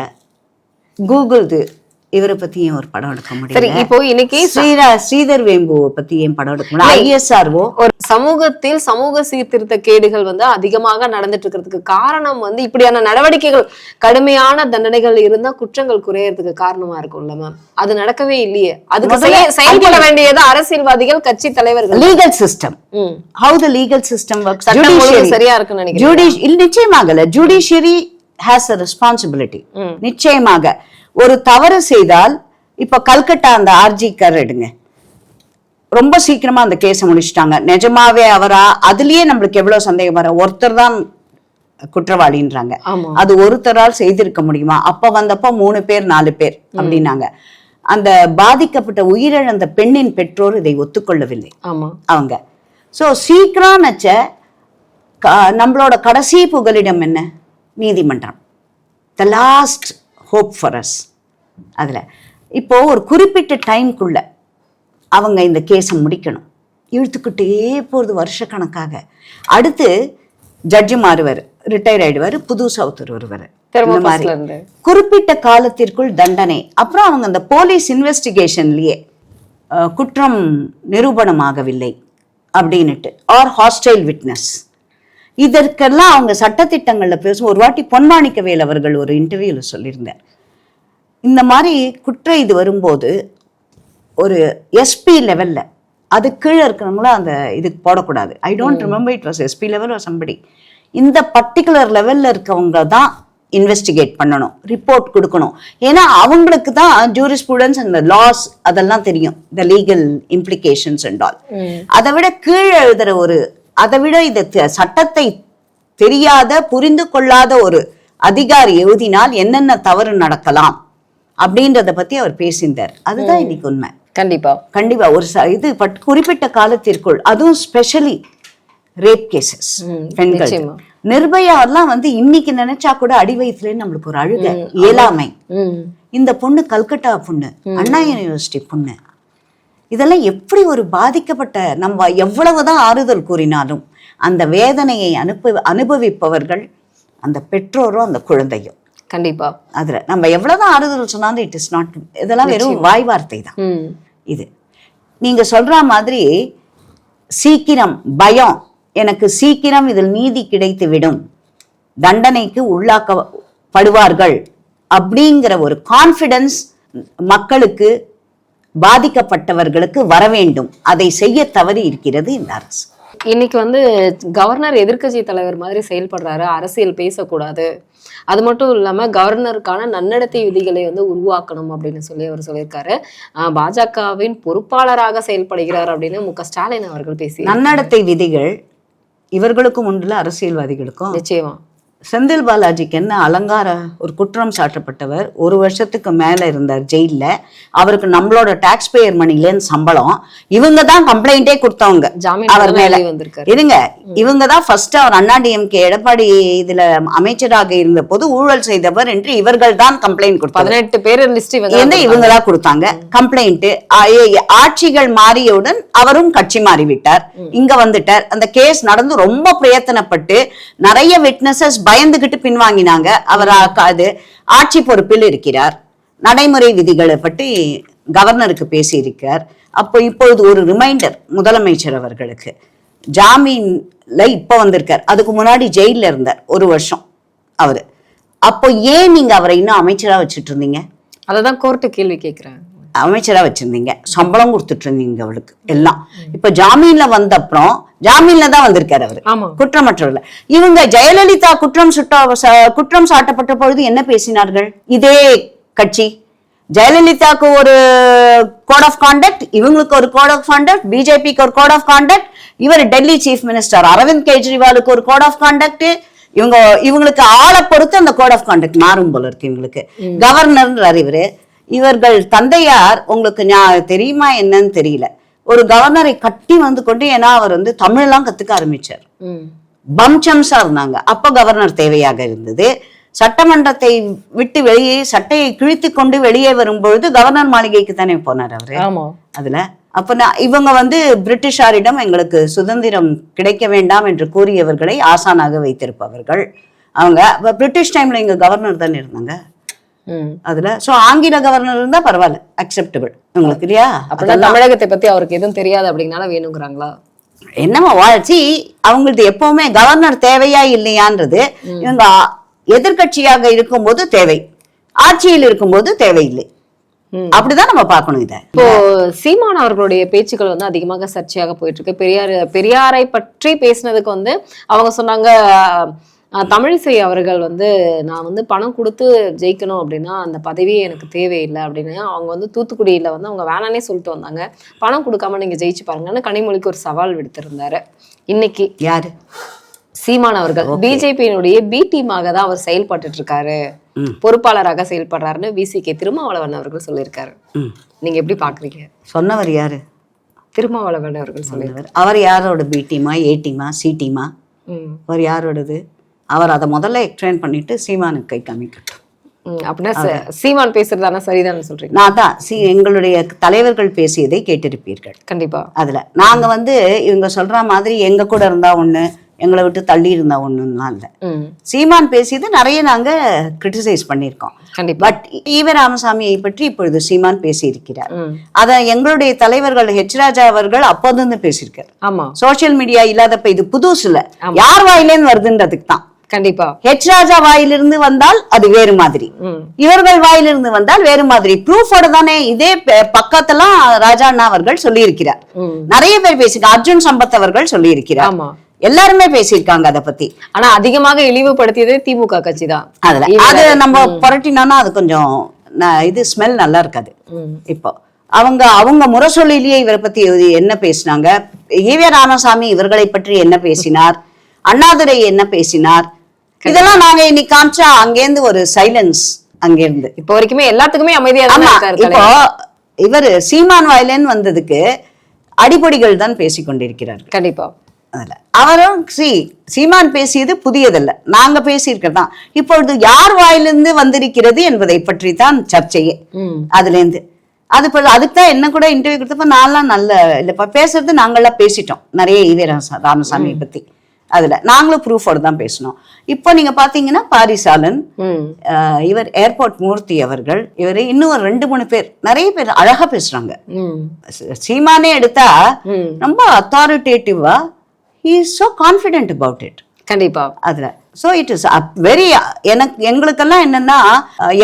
கூகுள் இவரை பத்தியும் ஒரு படம் எடுக்க சரி முடியல இப்போ இன்னைக்கு ஸ்ரீரா ஸ்ரீதர் வேம்புவை பத்தி ஏன் படம் எடுக்க முடியல. ஐஎஸ்ஆர்ஓ. ஒரு சமூகத்தில் சமூக சீர்திருத்த கேடுகள் வந்து அதிகமாக நடந்துட்டு இருக்கிறதுக்கு காரணம் வந்து இப்படியான நடவடிக்கைகள் கடுமையான தண்டனைகள் இருந்தா குற்றங்கள் குறையறதுக்கு காரணமா இருக்கும்ல மேம் அது நடக்கவே இல்லையே. அதுக்கு செயல்பட வேண்டியது அரசியல்வாதிகள் கட்சி தலைவர்கள். Legal system. How the legal system சரியா இருக்குன்னு நினைக்கிறேன் நிச்சயமாகல ஜுடிஷியரி ஹேஸ் அ ரெஸ்பான்சிபிலிட்டி நிச்சயமாக. ஒரு தவறு செய்தால் இப்ப கல்கட்டா அந்த ஆர்ஜி கர் எடுங்க. ரொம்ப சீக்கிரமா அந்த கேஸை முடிச்சிட்டாங்க. நிஜமாவே அவரா? அதுலயே நம்மளுக்கு எவ்வளவு சந்தேகம் வர ஒருத்தர் தான் குற்றவாளின்றாங்க. அது ஒருத்தரால் செய்திருக்க முடியுமா? அப்ப வந்தப்போ மூணு பேர் நாலு பேர் அப்படின்னாங்க. அந்த பாதிக்கப்பட்ட உயிரிழந்த பெண்ணின் பெற்றோர் இதை ஒத்துக்கொள்ளவில்லை. அவங்க. ஸோ சீக்கிரம் நச்ச நம்மளோட கடைசி புகலிடம் என்ன? நீதிமன்றம். The last hope for us அதில். இப்போ ஒரு குறிப்பிட்ட டைம்குள்ள அவங்க இந்த கேஸை முடிக்கணும். இழுத்துக்கிட்டே போகிறது வருஷக்கணக்காக. அடுத்து ஜட்ஜு மாறுவார் ரிட்டையர் ஆயிடுவார் புதுசா ஒருத்தர் வருவார். இந்த மாதிரி குறிப்பிட்ட காலத்திற்குள் தண்டனை. அப்புறம் அவங்க அந்த போலீஸ் இன்வெஸ்டிகேஷன்லயே குற்றம் நிரூபணமாகவில்லை. அப்படின்னுட்டு ஆர் ஹாஸ்டைல் விட்னஸ் இதற்கெல்லாம் அவங்க சட்டத்திட்டங்கள்ல பேசும். ஒரு வாட்டி பொன்மாணிக்கவேல் அவர்கள் ஒரு இன்டர்வியூல சொல்லியிருந்தார். இந்த மாதிரி குற்ற இது வரும்போது ஒரு எஸ்பி லெவல்ல அது கீழே இருக்கிறவங்கள அந்த இதுக்கு போடக்கூடாது. I don't remember it was SP level ஒரு சம்படி இந்த பர்டிகுலர் லெவல்ல இருக்கவங்க தான் இன்வெஸ்டிகேட் பண்ணணும். ரிப்போர்ட் கொடுக்கணும். ஏன்னா அவங்களுக்கு தான் ஜூரிஸ்பூடன்ஸ் அந்த லாஸ் அதெல்லாம் தெரியும். The legal implications and all அதை விட கீழே எழுதுற ஒரு அதை விட இந்த சட்டத்தை தெரியாத புரிந்து கொள்ளாத ஒரு அதிகாரி எழுதினால் என்னென்ன தவறு நடக்கலாம் அப்படின்றத பத்தி அவர் பேசியிருந்தார். அதுதான் இன்னைக்கு உண்மை. கண்டிப்பா. கண்டிப்பா. ஒரு இது பட் குறிப்பிட்ட காலத்திற்குள் அதுவும் ஸ்பெஷலி ரேப் கேசஸ் பெண்கள். எல்லாம் வந்து இன்னைக்கு நினைச்சா கூட அடி வயிற்றுல நம்மளுக்கு ஒரு அழுக. இயலாமை. இந்த பொண்ணு கல்கட்டா பொண்ணு. அண்ணா யூனிவர்சிட்டி பொண்ணு. இதெல்லாம் எப்படி ஒரு பாதிக்கப்பட்ட நம்ம எவ்வளவுதான் ஆறுதல் கூறினாலும் அந்த வேதனையை அனுப்ப அனுபவிப்பவர்கள் அந்த பெற்றோரும் அந்த குழந்தையும் கண்டிப்பா. அதுல நம்ம எவ்வளவுதான் ஆறுதல் சொன்னாலும் இட் இஸ் நாட் இதெல்லாம் வெறும் வாய் வார்த்தை தான். இது. நீங்க சொல்ற மாதிரி சீக்கிரம் பயம் எனக்கு சீக்கிரம் இதில் நீதி கிடைத்து விடும் தண்டனைக்கு உள்ளாக்கப்படுவார்கள் அப்படிங்கிற ஒரு கான்ஃபிடன்ஸ் மக்களுக்கு பாதிக்கப்பட்டவர்களுக்கு வர வேண்டும். அதை செய்ய தவறி இருக்கிறது இந்த அரசு. இன்னைக்கு வந்து கவர்னர் எதிர்க்கட்சி தலைவர் மாதிரி செயல்படுறாரு. அரசியல் பேசக்கூடாது. அது மட்டும் இல்லாம கவர்னருக்கான நன்னடத்தை விதிகளை வந்து உருவாக்கணும் அப்படின்னு சொல்லி அவர் சொல்லியிருக்காரு. பாஜகவின் பொறுப்பாளராக செயல்படுகிறார் அப்படின்னு மு க ஸ்டாலின் அவர்கள் பேசி நன்னடத்தை விதிகள் இவர்களுக்கும் உண்டுல அரசியல்வாதிகளுக்கும். நிச்சயமா. செந்தில் பாலாஜிக்கு என்ன அலங்கார ஒரு குற்றம் சாட்டப்பட்டவர் ஒரு வருஷத்துக்கு மேல இருந்தார் ஜெயில்ல. அவருக்கு நம்மளோட டாக்ஸ் பேயர் மணிலேருந்து சம்பளம். இவங்க தான் கம்ப்ளைண்டே கொடுத்தவங்க அவர் மேல. இருங்க. இவங்க தான் ஃபர்ஸ்ட் அவர் அண்ணா டிஎம்கே எடப்பாடி இதுல அமைச்சராக இருந்த போது ஊழல் செய்தவர் என்று இவர்கள் தான் கம்ப்ளைண்ட் கொடுத்தாங்க பதினெட்டு பேர் லிஸ்ட் இவங்க என்ன இவங்களா கொடுத்தாங்க. கம்ப்ளைண்ட் ஆட்சிகள் மாறியவுடன் அவரும் கட்சி மாறிவிட்டார். இங்க வந்துட்டார். அந்த கேஸ் நடந்து ரொம்ப பிரயத்தனப்பட்டு நிறைய விட்னஸஸ் பயந்துகிட்டு பின்வாங்கினாங்க. அவர் அது ஆட்சி பொறுப்பில் இருக்கிறார். நடைமுறை விதிகளை பற்றி கவர்னருக்கு பேசியிருக்கார். அப்போ இப்பொழுது ஒரு ரிமைண்டர் முதலமைச்சர் அவர்களுக்கு. ஜாமீன்ல இப்போ வந்திருக்கார். அதுக்கு முன்னாடி ஜெயிலில் இருந்தார். ஒரு வருஷம் அவர். அப்போ ஏன் நீங்க அவரை இன்னும் அமைச்சராக வச்சுட்டு இருந்தீங்க? அததான் கோர்ட்டு கேள்வி கேக்குறேன் அமைச்சரா வச்சிருந்தீங்க. சம்பளம் கொடுத்துட்டு இருந்தீங்க அவளுக்கு. எல்லாம். இப்ப ஜாமீன்ல வந்த அப்புறம் ஜாமீன்ல தான் வந்திருக்காரு அவரு. குற்றமற்றவர்கள். இவங்க ஜெயலலிதா குற்றம் சுட்ட குற்றம் சாட்டப்பட்ட பொழுது என்ன பேசினார்கள்? இதே கட்சி. ஜெயலலிதாக்கு ஒரு கோட் ஆஃப் கான்டக்ட் இவங்களுக்கு ஒரு கோட் ஆஃப் கான்டக்ட் பிஜேபிக்கு ஒரு கோட் ஆஃப் கான்டக்ட் இவர் டெல்லி சீஃப் மினிஸ்டர் அரவிந்த் கெஜ்ரிவாலுக்கு ஒரு கோட் ஆஃப் கான்டக்ட் இவங்க இவங்களுக்கு ஆளை பொறுத்து அந்த கோட் ஆஃப் கான்டக்ட் மாறும் போல இருக்கு இவங்களுக்கு. கவர்னர்ன்றார் இவரு. இவர்கள் தந்தையார் உங்களுக்கு தெரியுமா என்னன்னு தெரியல. ஒரு கவர்னரை கட்டி வந்து கொண்டு ஏன்னா அவர் வந்து தமிழ்லாம் கத்துக்க ஆரம்பிச்சார். பம்சம்ஸா இருந்தாங்க. அப்ப கவர்னர் தேவையாக இருந்தது. சட்டமன்றத்தை விட்டு வெளியே சட்டையை கிழித்து கொண்டு வெளியே வரும்பொழுது கவர்னர் மாளிகைக்கு தானே போனார் அவரு? அதுல. அப்ப நான் இவங்க வந்து பிரிட்டிஷாரிடம் எங்களுக்கு சுதந்திரம் கிடைக்க வேண்டாம் என்று கூறியவர்களை ஆசானாக வைத்திருப்பவர்கள். அவங்க பிரிட்டிஷ் டைம்ல இங்க கவர்னர் தானே இருந்தாங்க. அதுல சோ ஆங்கில கவர்னர் இருந்தா பரவாயில்ல அக்செப்டபிள் உங்களுக்கு இல்லையா அப்படின்னா தமிழகத்தை பத்தி அவருக்கு எதுவும் தெரியாது அப்படிங்கனால வேணுங்கிறாங்களா? என்னம்மா வாழ்ச்சி அவங்களுக்கு எப்பவுமே கவர்னர் தேவையா இல்லையான்றது இவங்க எதிர்க்கட்சியாக இருக்கும்போது தேவை. ஆட்சியில் இருக்கும்போது தேவையில்லை. அப்படிதான் நம்ம பார்க்கணும் இதை. இப்போ சீமான் அவர்களுடைய பேச்சுக்கள் வந்து அதிகமாக சர்ச்சையாக போயிட்டு இருக்கு. பெரியார் பெரியாரை பற்றி பேசினதுக்கு வந்து அவங்க சொன்னாங்க தமிழிசை அவர்கள் வந்து நான் வந்து பணம் கொடுத்து ஜெயிக்கணும் அப்படின்னா அந்த பதவியே எனக்கு தேவையில்லை அப்படின்னு அவங்க வந்து தூத்துக்குடியில வந்து அவங்க வேணானே சொல்லிட்டு வந்தாங்க. பணம் கொடுக்காம நீங்க ஜெயிச்சு பாருங்கன்னு கனிமொழிக்கு ஒரு சவால் விடுத்திருந்தாரு. இன்னைக்கு யாரு? சீமான் அவர்கள். பிஜேபியினுடைய பி டீமாக தான் அவர் செயல்பட்டுட்டு இருக்காரு. பொறுப்பாளராக செயல்படுறாருன்னு விசிகே திருமாவளவன் அவர்கள் சொல்லியிருக்காரு. நீங்க எப்படி பாக்குறீங்க? சொன்னவர் யாரு? திருமாவளவன் அவர்கள் சொல்லி சொன்னவர் அவர் யாரோட பி டீமா ஏ டீமா சி டீமா. அவர் யாரோடது? அவர் அதை முதல்ல எக்ஸ்பிளைன் பண்ணிட்டு சீமானுக்கு கை காமிக்கட்டும். அப்படின்னா சீமான் பேசுறதான சரிதானே சொல்றீங்க? நான் தான் சி எங்களுடைய தலைவர்கள் பேசியதை கேட்டிருப்பீர்கள். கண்டிப்பா. அதுல நாங்க வந்து இவங்க சொல்ற மாதிரி எங்க கூட இருந்தா ஒண்ணு எங்களை விட்டு தள்ளி இருந்தா ஒண்ணுலாம் இல்ல. சீமான் பேசியது நிறைய நாங்க கிரிட்டிசைஸ் பண்ணியிருக்கோம். கண்டிப்பா. பட் ஈவ ராமசாமியை பற்றி இப்பொழுது சீமான் பேசியிருக்கிறார். அத எங்களுடைய தலைவர்கள் ஹெச் ராஜா அவர்கள் அப்போது பேசியிருக்காரு. ஆமா. சோஷியல் மீடியா இல்லாதப்ப இது புதுசு இல்ல யார் வாயிலேருந்து வருதுன்றதுக்கு தான் கண்டிப்பா. ஹெச் ராஜா வாயிலிருந்து வந்தால் அது வேறு மாதிரி. இவர்கள் வாயிலிருந்து வந்தால் வேறு மாதிரி. ப்ரூஃபோட தானே இதே பக்கத்தெல்லாம் ராஜா அண்ணா அவர்கள் சொல்லியிருக்கிறார். ம். நிறைய பேர் பேசியிருக்காங்க அர்ஜுன் சம்பத் அவர்கள் சொல்லியிருக்கிறார். ஆமா. எல்லாருமே பேசியிருக்காங்க அத பத்தி. ஆனா அதிகமாக இழிவுபடுத்தியதே திமுக கட்சி தான் அதுல அது நம்ம புரட்டினோம்னா அது கொஞ்சம் இது ஸ்மெல் நல்லா இருக்காது. இப்போ அவங்க அவங்க முரசொலியிலேயே இவரை பத்தி என்ன பேசினாங்க? ஈவே ராமசாமி இவர்களை பற்றி என்ன பேசினார்? அண்ணாதுரை என்ன பேசினார்? இதெல்லாம் நாங்க இன்னைக்கு காமிச்சா அங்கேருந்து ஒரு சைலன்ஸ் அங்கேருந்து. இப்போ வரைக்குமே எல்லாத்துக்குமே அமைதியா தான் இப்போ. இவர் சீமான் வாயிலேன்னு வந்ததுக்கு அடிப்பொடிகள் தான் பேசிக் கொண்டிருக்கிறார்கள் கண்டிப்பா. அதுல. அவரும் சி சீமான் பேசியது புதியதல்ல. நாங்க பேசியிருக்கிறதான் இப்பொழுது யார் வாயிலிருந்து வந்திருக்கிறது என்பதை பற்றி தான் சர்ச்சையே. அதுல இருந்து அது இப்போ அதுக்கு தான் என்ன கூட இன்டர்வியூ கொடுத்தப்ப நான்லாம் நல்ல இல்லப்பா பேசுறது நாங்களாம் பேசிட்டோம். நிறைய ஈவே ராமசா- ராமசாமியை பத்தி. அதுல. நாங்களும் ப்ரூஃபோட தான் பேசினோம் இப்போ நீங்க பாத்தீங்கன்னா பாரிசாலன் இவர் ஏர்போர்ட் மூர்த்தி அவர்கள் இவர் இன்னும் ஒரு ரெண்டு மூணு பேர் நிறைய பேர் அழகா பேசுறாங்க. ச- சீமானே எடுத்தா. ரொம்ப அத்தாரிட்டேட்டிவா he is so confident about it கண்டிப்பா. அதுல. ஸோ இட் இஸ் வெரி எனக்கு எங்களுக்கெல்லாம் என்னன்னா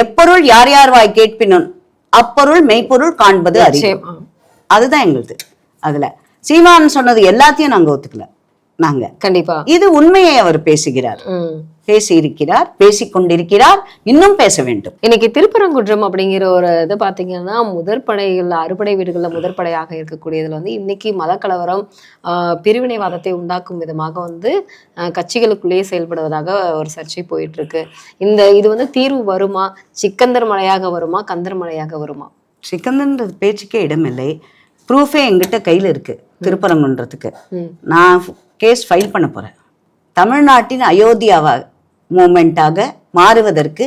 எப்பொருள் யார் யார் வாய் கேட்பினும் அப்பொருள் மெய்ப்பொருள் காண்பது நிச்சயமா. அதுதான் எங்களுது. அதுல. சீமான் சொன்னது எல்லாத்தையும் நாங்க ஒத்துக்கல. நாங்க. கண்டிப்பா. இது உண்மையை அவர் பேசுகிறார். ம். பேசியிருக்கிறார் பேசிக் கொண்டிருக்கிறார் இன்னும் பேச வேண்டும். இன்னைக்கு திருப்பரங்குன்றம் அப்படிங்கிற ஒரு இது பாத்தீங்கன்னா முதற்படைகள்ல அறுபடை வீடுகள்ல முதற்படையாக இருக்கக்கூடியதுல வந்து இன்னைக்கு மதக்கலவரம் பிரிவினைவாதத்தை உண்டாக்கும் விதமாக வந்து கட்சிகளுக்குள்ளேயே செயல்படுவதாக ஒரு சர்ச்சை போயிட்டு இருக்கு இந்த இது வந்து தீர்வு வருமா? சிக்கந்தர் மலையாக வருமா? கந்தர் மலையாக வருமா? சிக்கந்தன்ற பேச்சுக்கே இடமில்லை. ப்ரூஃபே எங்கிட்ட கையில் இருக்கு. திருப்பரங்குன்றதுக்கு ம். நான் கேஸ் ஃபைல் பண்ண போறேன். தமிழ்நாட்டின் அயோத்தியாவா மூமெண்ட்டாக மாறுவதற்கு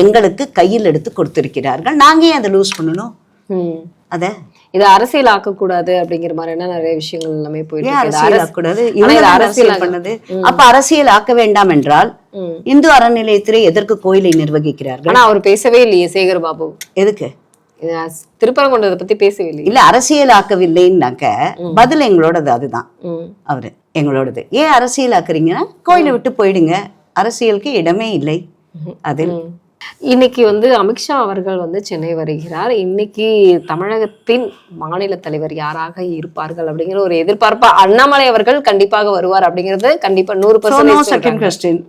எங்களுக்கு கையில் எடுத்து கொடுத்திருக்கிறார்கள். நாங்க ஏன் அதை லூஸ் பண்ணணும். அத? இதை அரசியல் ஆக்கக்கூடாது அப்படிங்கிற மாதிரியான நிறைய விஷயங்கள் எல்லாமே போயிட்டு அரசியல் தான் அரசியல் பண்ணது. அப்ப அரசியல் ஆக்க வேண்டாம் என்றால். இந்து அறநிலையத்திலே எதற்கு கோயிலை நிர்வகிக்கிறார்கள்? ஆனா அவர் பேசவே இல்லையே சேகர் பாபு. எதுக்கு? இது திருப்பரங்குன்றத்தை பத்தி பேசவே இல்லையே இல்ல அரசியல் ஆக்கவில்லைன்னாக்க பதில் எங்களோடது அதுதான். அவரு எங்களோடது. ஏன் அரசியல் ஆக்குறீங்கன்னா கோயிலை விட்டு போயிடுங்க. அரசியலுக்கு இடமே இல்லை. அதில். இன்னைக்கு வந்து அமித்ஷா அவர்கள் வந்து சென்னை வருகிறார். இன்னைக்கு தமிழகத்தின் மாநில தலைவர் யாராக இருப்பார்கள் அப்படிங்கிற ஒரு எதிர்பார்ப்பா அண்ணாமலை அவர்கள் கண்டிப்பாக வருவார் அப்படிங்கிறது கண்டிப்பா நூறு பர்சன்ட்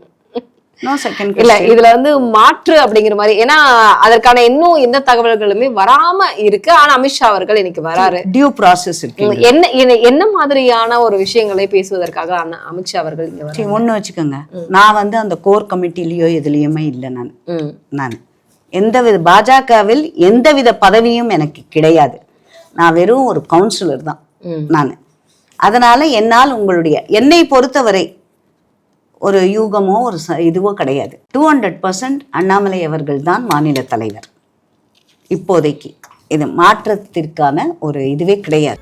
இல்ல இதுல வந்து மாற்று அப்படிங்கிற மாதிரி ஏன்னா அதற்கான இன்னும் எந்த தகவல்களுமே வராம இருக்கு. ஆனா அமித்ஷா அவர்கள் இன்னைக்கு வராரு. டியூ ப்ராசஸ் இருக்கு என்ன என்ன- மாதிரியான ஒரு விஷயங்களை பேசுவதற்காக அமித்ஷா அவர்கள் இங்க ஒண்ணு வச்சுக்கோங்க. நான் வந்து அந்த கோர் கமிட்டிலயோ எதுலயுமே இல்லை நான். நான். எந்தவித பாஜகவில் எந்தவித பதவியும் எனக்கு கிடையாது. நான் வெறும் ஒரு கவுன்சிலர் தான். நான். அதனால என்னால் உங்களுடைய என்னை பொறுத்தவரை ஒரு யூகமோ ஒரு ச- இதுவோ கிடையாது. டூ ஹண்ட்ரட் பர்சன்ட் அண்ணாமலை அவர்கள் தான் மாநில தலைவர். இப்போதைக்கு. இது மாற்றத்திற்கான ஒரு இதுவே கிடையாது.